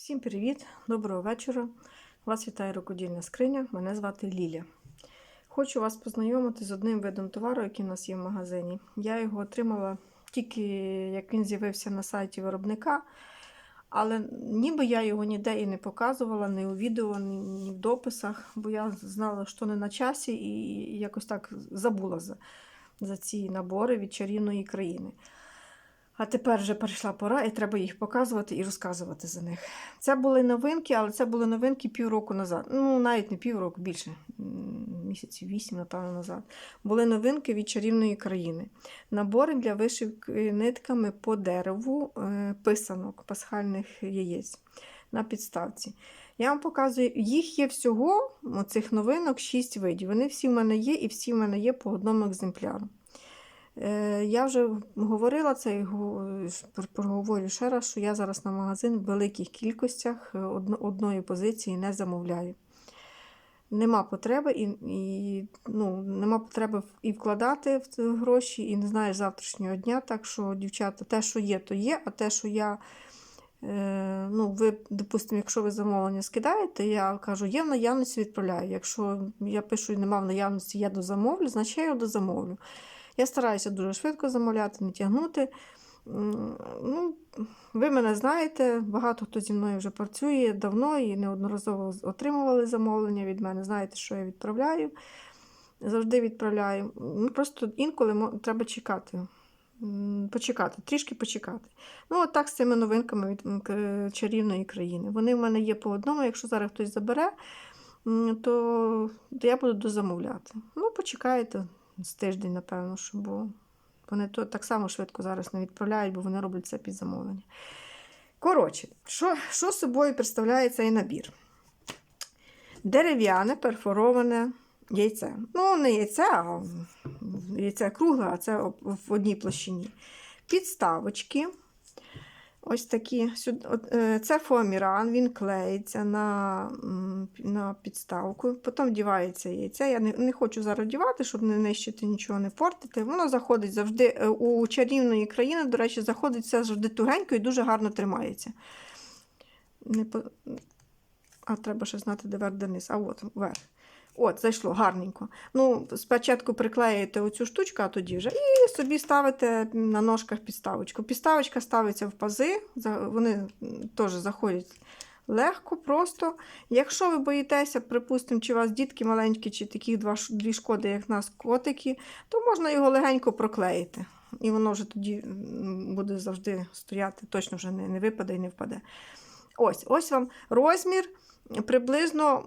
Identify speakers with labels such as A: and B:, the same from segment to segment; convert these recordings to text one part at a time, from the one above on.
A: Всім привіт, доброго вечора. Вас вітає рукодільна скриня. Мене звати Ліля. Хочу вас познайомити з одним видом товару, який у нас є в магазині. Я його отримала тільки як він з'явився на сайті виробника, але ніби я його ніде і не показувала, ні у відео, ні в дописах, бо я знала, що не на часі, і якось так забула за, за ці набори від чарівної країни. А тепер вже прийшла пора, і треба їх показувати і розказувати за них. Це були новинки, але це були новинки півроку назад. Ну, навіть не півроку, більше місяців вісім, напевно, назад. Були новинки від чарівної країни. Набори для вишивки нитками по дереву е, писанок пасхальних яєць на підставці. Я вам показую, їх є всього, цих новинок, 6 видів. Вони всі в мене є, і всі в мене є по одному екземпляру. Е, Я вже говорила це і го- проговорю ще раз, що я зараз на магазин в великих кількостях е, одної позиції не замовляю. Нема потреби і, і ну, нема потреби і вкладати в гроші, і не знаєш завтрашнього дня. Так що, дівчата, те, що є, то є, а те, що я. Е, ну, ви, допустимо, якщо ви замовлення скидаєте, я кажу, є в наявності, відправляю. Якщо я пишу, нема в наявності, я дозамовлю, значить я його дозамовлю. Я стараюся дуже швидко замовляти, не тягнути. Ну, ви мене знаєте, багато хто зі мною вже працює давно і неодноразово отримували замовлення від мене. Знаєте, що я відправляю. Завжди відправляю. Ну, просто інколи треба чекати. Почекати, трішки почекати. Ну, от так з цими новинками від чарівної країни. Вони в мене є по одному. Якщо зараз хтось забере, то я буду дозамовляти. Ну, почекайте з тиждень, напевно, що бо вони то так само швидко зараз не відправляють, бо вони роблять це під замовлення. Коротше, що, що собою представляє цей набір? Дерев'яне перфороване яйце. Ну, не яйце, а яйце кругле, а це в одній площині. Підставочки. Ось такі. Е, Це фоаміран, він клеїться на, на підставку, потім вдівається яйце. Я не, не хочу зараз вдівати, щоб не нищити нічого, не портити. Воно заходить завжди е, у чарівної країни, до речі, заходить все завжди тугенько і дуже гарно тримається. Не по... А треба ще знати, де верх, де низ. А от верх. От, зайшло гарненько. Ну, спочатку приклеїте оцю штучку, а тоді вже. І собі ставите на ножках підставочку. Підставочка ставиться в пази, вони теж заходять легко, просто. Якщо ви боїтеся, припустимо, чи у вас дітки маленькі, чи такі два, дві шкоди, як нас котики, то можна його легенько проклеїти. І воно вже тоді буде завжди стояти, точно вже не, не випаде і не впаде. Ось, ось вам розмір приблизно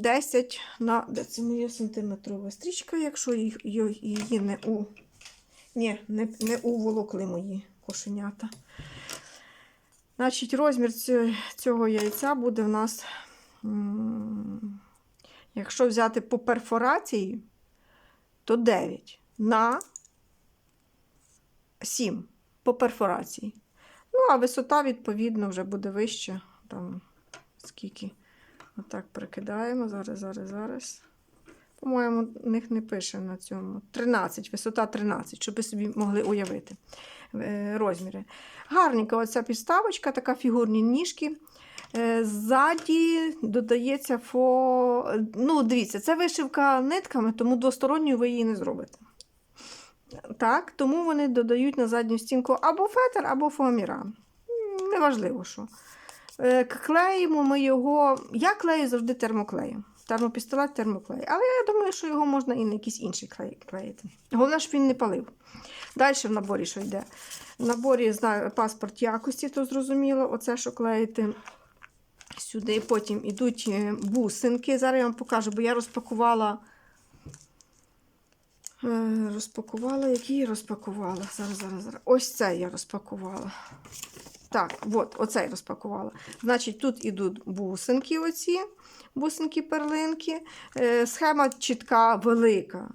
A: 10 на це моя сантиметрова стрічка, якщо її, не у ні, не, не уволокли мої кошенята. Значить, розмір цього яйця буде в нас, якщо взяти по перфорації, то 9 на 7 по перфорації. Ну, а висота, відповідно, вже буде вища. Там скільки. Отак прикидаємо. Зараз, зараз, зараз. По-моєму, у них не пише на цьому. 13, висота 13, щоб ви собі могли уявити е, розміри. Гарненька оця підставочка, така фігурні ніжки. Е, Ззаді додається фо. Ну, дивіться, це вишивка нитками, тому двосторонньою ви її не зробите. Так, тому вони додають на задню стінку або фетр, або фоаміран. М, Неважливо, що. Е, Клеїмо ми його. Я клею завжди термоклеєм. Термопістолет, термоклей. Але я думаю, що його можна і на якийсь інший клей клеїти. Головне, щоб він не палив. Далі в наборі що йде? В наборі паспорт якості, то зрозуміло, оце що клеїти сюди. Потім йдуть е, бусинки. Зараз я вам покажу, бо я розпакувала. Е, Розпакувала, які я розпакувала. Зараз, зараз, зараз. Ось це я розпакувала. Так, от, оце я розпакувала. Значить, тут ідуть бусинки, оці, бусинки-перлинки. Е, схема чітка, велика,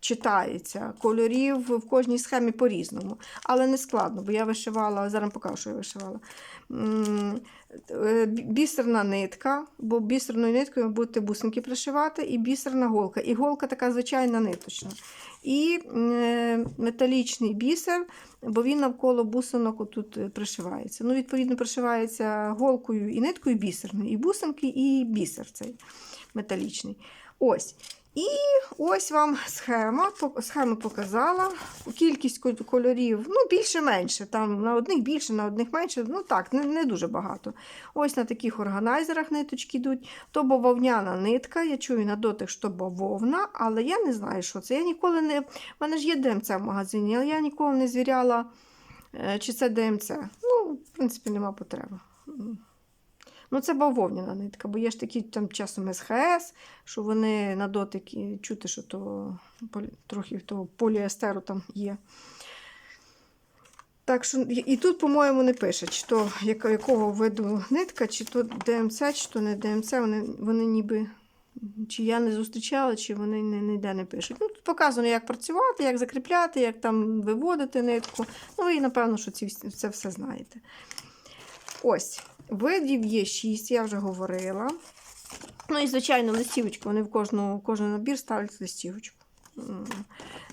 A: читається. Кольорів в кожній схемі по-різному. Але не складно, бо я вишивала, зараз покажу, що я вишивала. Е, бі- Бісерна нитка, бо бісерною ниткою будете бусинки пришивати, і бісерна голка. І голка така звичайна ниточна. і е, металічний бісер, бо він навколо бусинок отут е, пришивається. Ну, відповідно, пришивається голкою і ниткою бісерною, і бусинки, і бісер цей металічний. Ось. І ось вам схема. Схему показала. Кількість кольорів, ну, більше-менше. Там на одних більше, на одних менше. Ну так, не, не дуже багато. Ось на таких органайзерах ниточки йдуть. То бавовняна нитка. Я чую на дотик, що бавовна, але я не знаю, що це. Я ніколи не. У мене ж є ДМЦ в магазині, але я ніколи не звіряла, е, чи це ДМЦ. Ну, в принципі, нема потреби. Ну, це бавовняна нитка, бо є ж такі там часом СХС, що вони на дотик і чути, що то трохи того поліестеру там є. Так що, і тут, по-моєму, не пише, чи то якого виду нитка, чи то ДМЦ, чи то не ДМЦ. Вони, вони ніби. Чи я не зустрічала, чи вони ніде не пишуть. Ну, тут показано, як працювати, як закріпляти, як там виводити нитку. Ну і напевно, що ці, це все знаєте. Ось, видів є 6, я вже говорила. Ну і, звичайно, листівочку. Вони в кожну, кожен набір ставлять листівочку.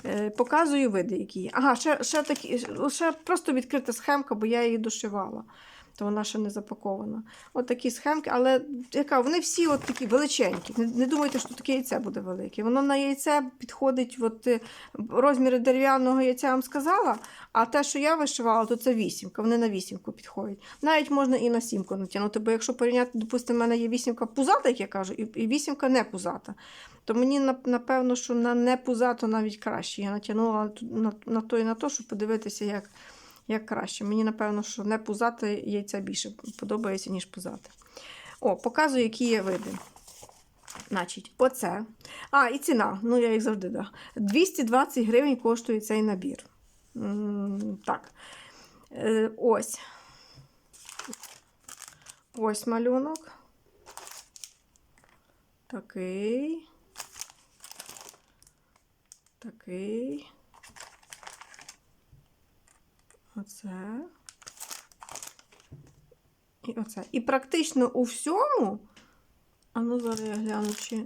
A: Е, Показую види, які є. Ага, ще, ще, такі, ще просто відкрита схемка, бо я її дошивала. То вона ще не запакована. От такі схемки, але яка, вони всі от такі величенькі. Не, не думайте, що таке яйце буде велике. Воно на яйце підходить, от, е, розміри дерев'яного яйця я вам сказала, а те, що я вишивала, то це вісімка. Вони на вісімку підходять. Навіть можна і на сімку натягнути, бо якщо порівняти, допустимо, в мене є вісімка пузата, як я кажу, і, вісімка не пузата. То мені напевно, що на не пузато навіть краще. Я натягнула на, на то і на то, щоб подивитися, як, як краще. Мені, напевно, що не пузате яйця більше подобається, ніж пузате. О, показую, які є види. Значить, оце. А, і ціна. Ну, я їх завжди да. 220 гривень коштує цей набір. Так. Е, Ось. Ось малюнок. Такий. Такий. Оце. І оце. І практично у всьому. А ну зараз я гляну, чи.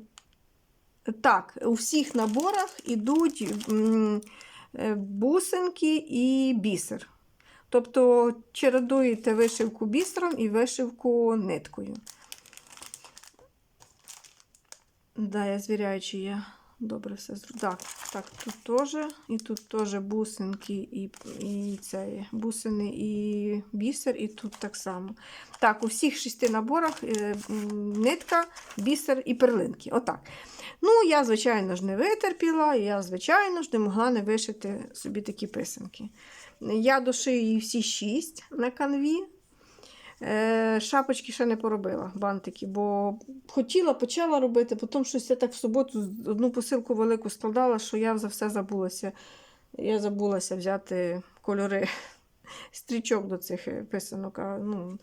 A: Так, у всіх наборах ідуть м, е, бусинки і бісер. Тобто чередуєте вишивку бісером і вишивку ниткою. Да, я звіряю, чи я добре все зробила. Так, так, тут теж, і тут теж бусинки, і, і це, бусини, і бісер, і тут так само. Так, у всіх шести наборах е, нитка, бісер і перлинки. Отак. Ну, я, звичайно ж, не витерпіла, я, звичайно ж, не могла не вишити собі такі писанки. Я дошию її всі шість на канві. Е, Шапочки ще не поробила, бантики, бо хотіла, почала робити, потім щось я так в суботу одну посилку велику складала, що я за все забулася. Я забулася взяти кольори стрічок до цих е, писанок. Ну,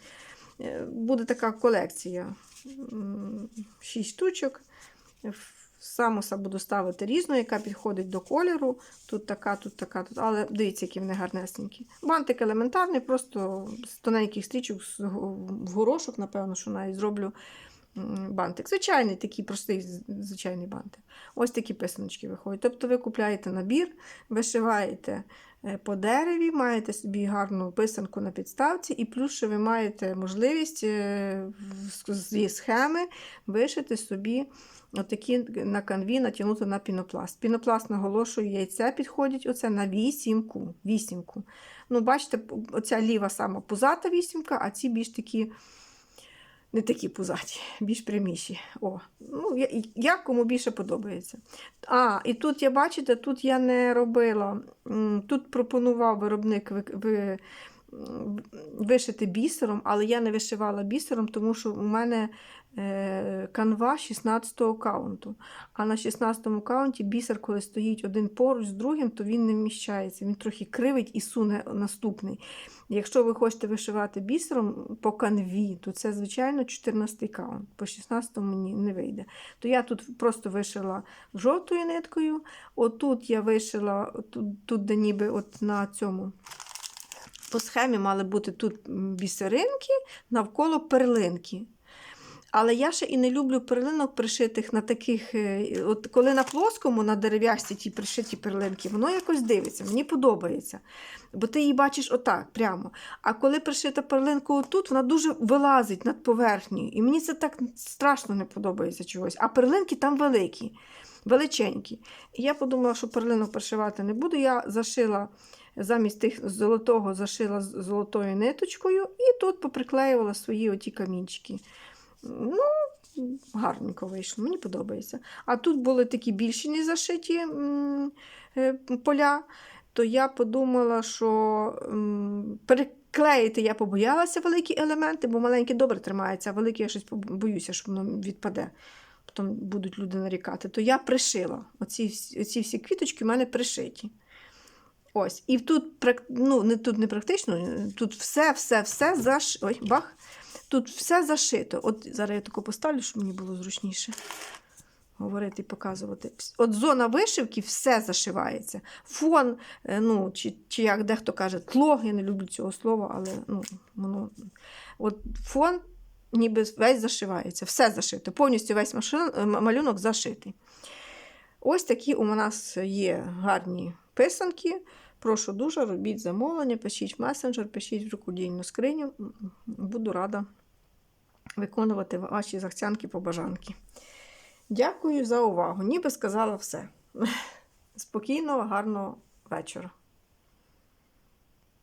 A: е, буде така колекція. Шість штучок. Самоса буду ставити різну, яка підходить до кольору. Тут така, тут така, тут. Але дивіться, які вони гарнесенькі. Бантик елементарний, просто з тоненьких стрічок в горошок, напевно, що навіть зроблю бантик. Звичайний такий простий звичайний бантик. Ось такі писаночки виходять. Тобто ви купляєте набір, вишиваєте е, по дереві, маєте собі гарну писанку на підставці, і плюс ще ви маєте можливість е, зі схеми вишити собі отакі на канві натягнути на пінопласт. Пінопласт, наголошую, яйця підходять оце на вісімку. вісімку. Ну, бачите, оця ліва сама пузата вісімка, а ці більш такі, не такі пузаті, більш пряміші. О, ну, я- як кому більше подобається. А, і тут я бачите, тут я не робила. Тут пропонував виробник ви, ви, вишити бісером, але я не вишивала бісером, тому що у мене е, канва 16-го каунту. А на 16-му каунті бісер, коли стоїть один поруч з другим, то він не вміщається. Він трохи кривить і суне наступний. Якщо ви хочете вишивати бісером по канві, то це, звичайно, 14-й каунт. По 16-му ні, не вийде. То я тут просто вишила жовтою ниткою. Отут я вишила, тут, тут де ніби от на цьому. По схемі мали бути тут бісеринки, навколо перлинки. Але я ще і не люблю перлинок пришитих на таких. е, От коли на плоскому, на дерев'ясті ті пришиті перлинки, воно якось дивиться, мені подобається. Бо ти її бачиш отак, прямо. А коли пришита перлинка отут, вона дуже вилазить над поверхнею. І мені це так страшно не подобається чогось. А перлинки там великі, величенькі. І я подумала, що перлинок пришивати не буду. Я зашила замість тих золотого зашила золотою ниточкою і тут поприклеювала свої оті камінчики. Ну, гарненько вийшло, мені подобається. А тут були такі більші не зашиті е, поля, то я подумала, що переклеїти я побоялася великі елементи, бо маленькі добре тримаються, а великі я щось боюся, що воно відпаде. Потім будуть люди нарікати. То я пришила. Оці, оці всі квіточки в мене пришиті. Ось. І тут, ну, не тут не практично, тут все, все, все заш... Ой, бах. Тут все зашито. От зараз я таку поставлю, щоб мені було зручніше говорити і показувати. От зона вишивки все зашивається. Фон, е, ну, чи, чи як дехто каже, тло, я не люблю цього слова, але ну, воно. От фон ніби весь зашивається, все зашито. Повністю весь е, малюнок зашитий. Ось такі у нас є гарні писанки. Прошу дуже, робіть замовлення, пишіть в месенджер, пишіть в рукодільну скриню. Буду рада виконувати ваші захцянки побажанки. Дякую за увагу. Ніби сказала все. Спокійного, гарного вечора.